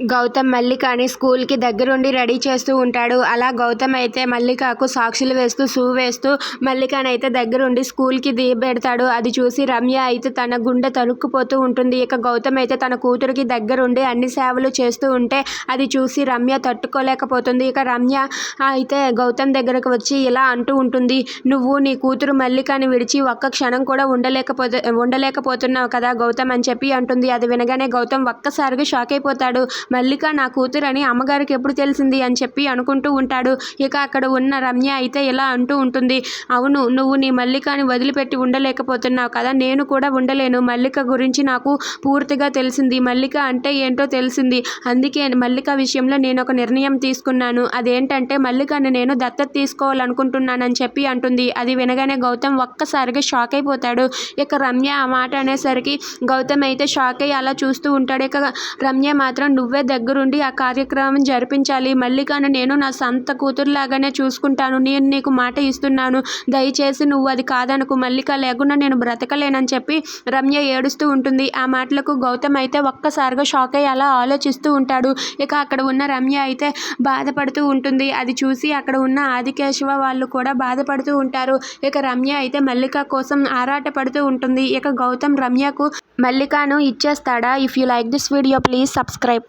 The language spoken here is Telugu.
గౌతమ్ మల్లికని స్కూల్కి దగ్గరుండి రెడీ చేస్తూ ఉంటాడు. అలా గౌతమ్ అయితే మల్లికకు సాక్షులు వేస్తూ షూ వేస్తూ మల్లికని అయితే దగ్గరుండి స్కూల్కి దిగబెడతాడు. అది చూసి రమ్య అయితే తన గుండె తరుక్కుపోతూ ఉంటుంది. ఇక గౌతమ్ అయితే తన కూతురికి దగ్గరుండి అన్ని సేవలు చేస్తూ ఉంటే అది చూసి రమ్య తట్టుకోలేకపోతుంది. ఇక రమ్య అయితే గౌతమ్ దగ్గరకు వచ్చి ఇలా అంటూ ఉంటుంది. నువ్వు నీ కూతురు మల్లికని విడిచి ఒక్క క్షణం కూడా ఉండలేకపోతే ఉండలేకపోతున్నావు కదా గౌతమ్ అని చెప్పి అంటుంది. అది వినగానే గౌతమ్ ఒక్కసారిగా షాక్ అయిపోతాడు. మల్లిక నా కూతురు అని అమ్మగారికి ఎప్పుడు తెలిసింది అని చెప్పి అనుకుంటూ ఉంటాడు. ఇక అక్కడ ఉన్న రమ్య అయితే ఇలా అంటూ ఉంటుంది. అవును నువ్వు నీ మల్లికని వదిలిపెట్టి ఉండలేకపోతున్నావు కదా? నేను కూడా ఉండలేను. మల్లిక గురించి నాకు పూర్తిగా తెలిసింది. మల్లిక అంటే ఏంటో తెలిసింది. అందుకే మల్లిక విషయంలో నేను ఒక నిర్ణయం తీసుకున్నాను. అదేంటంటే మల్లికని నేను దత్తత తీసుకోవాలనుకుంటున్నానని చెప్పి అంటుంది. అది వినగానే గౌతమ్ ఒక్కసారిగా షాక్ అయిపోతాడు. ఇక రమ్య ఆ మాట అనేసరికి గౌతమ్ అయితే షాక్ అయ్యి అలా చూస్తూ ఉంటాడు. ఇక రమ్య మాత్రం నువ్వే దగ్గరుండి ఆ కార్యక్రమం జరిపించాలి. మల్లికను నేను నా సొంత కూతురులాగానే చూసుకుంటాను. నేను నీకు మాట ఇస్తున్నాను. దయచేసి నువ్వు అది కాదనుకు. మల్లిక లేకుండా నేను బ్రతకలేనని చెప్పి రమ్య ఏడుస్తూ ఉంటుంది. ఆ మాటలకు గౌతమ్ అయితే ఒక్కసారిగా షాక్ అయ్యి అలా ఆలోచిస్తూ ఉంటాడు. ఇక అక్కడ ఉన్న రమ్య అయితే బాధపడుతూ ఉంటుంది. అది చూసి అక్కడ ఉన్న ఆదికేశవ వాళ్ళు కూడా బాధపడుతూ ఉంటారు. ఇక రమ్య అయితే మల్లిక కోసం ఆరాటపడుతూ ఉంటుంది. ఇక గౌతమ్ రమ్యకు మల్లికాను ఇచ్చేస్తాడా? If you like this video please subscribe